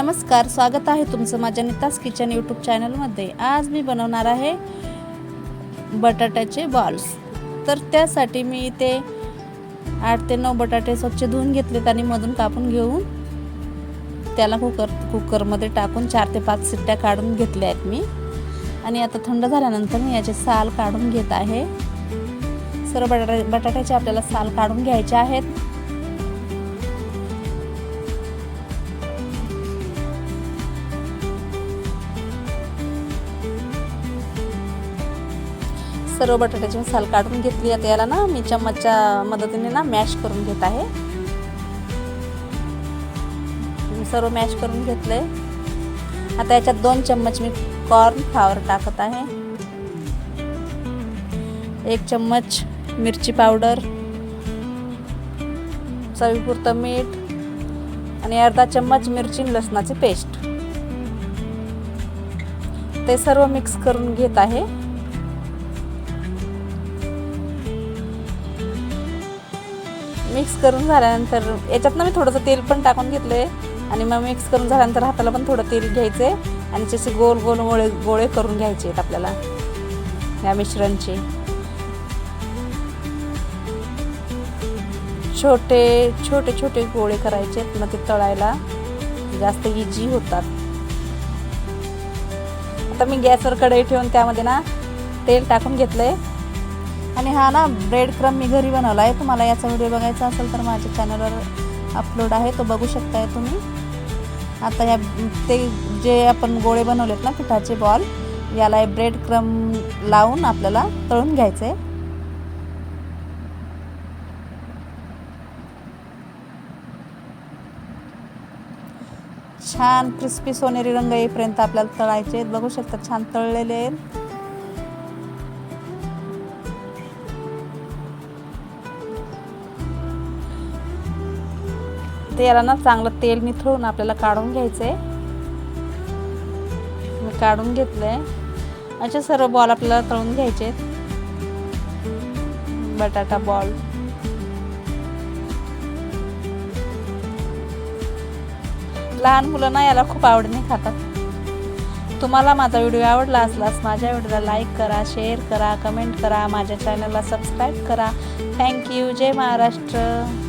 नमस्कार स्वागत आहे तुमचं माझ्या नितास किचन यूट्यूब चॅनलमध्ये आज मी बनवणार आहे बटाट्याचे बॉल्स तर त्यासाठी मी इथे आठ ते नऊ बटाटे स्वच्छ धुवून घेतलेत आणि मधून कापून घेऊन त्याला कुकर कुकरमध्ये टाकून चार ते पाच सिट्ट्या काढून घेतल्या आहेत मी. आणि आता थंड झाल्यानंतर मी याचे साल काढून घेत आहे. सर्व बटाटे बटाट्याचे आपल्याला साल काढून घ्यायचे आहेत. सर्व बटाट्याची साल काढून घेतली आता याला ना मी चम्मचच्या मदतीने ना मॅश करून घेत आहे. मी सर्व मॅश करून घेतले आता याच्यात दोन चम्मच मी कॉर्न फ्लावर टाकत आहे. एक चम्मच मिरची पावडर चवीपुरतं मीठ आणि अर्धा चम्मच मिरची लसणाचे लसणाची पेस्ट ते सर्व मिक्स करून घेत आहे. मिक्स करून झाल्यानंतर याच्यात ना मी थोडंसं तेल पण टाकून घेतलं आहे आणि मग मिक्स करून झाल्यानंतर हाताला पण थोडं तेल घ्यायचं आहे आणि त्याचे गोल गोल गोळे गोळे करून घ्यायचे आहेत आपल्याला या मिश्रणचे. छोटे छोटे छोटे गोळे करायचे आहेत मग ते तळायला जास्त इजी होतात. आता मी गॅसवर कढई ठेवून त्यामध्ये ना तेल टाकून घेतलं आहे आणि हा ना ब्रेड क्रम मी घरी बनवला आहे तुम्हाला याचा व्हिडिओ बघायचा असेल तर माझ्या चॅनलवर अपलोड आहे. तो बघू शकताय तुम्ही. आता ह्या ते जे आपण गोळे बनवलेत ना पिठाचे बॉल याला ब्रेड क्रम लावून आपल्याला तळून घ्यायचं आहे छान क्रिस्पी सोनेरी रंग येईपर्यंत आपल्याला तळायचे आहेत. बघू शकता छान तळलेले आहेत. ते याला ना चांगलं तेल निथळून आपल्याला काढून घ्यायचं आहे मी काढून घेतलंय. असे सर्व बॉल आपल्याला तळून घ्यायचे बटाटा बॉल लहान मुलं ना याला खूप आवडीने खातात. तुम्हाला माझा व्हिडिओ आवडला असल्यास माझ्या व्हिडिओला लाईक करा शेअर करा कमेंट करा माझ्या चॅनलला सबस्क्राईब करा. थँक्यू जय महाराष्ट्र.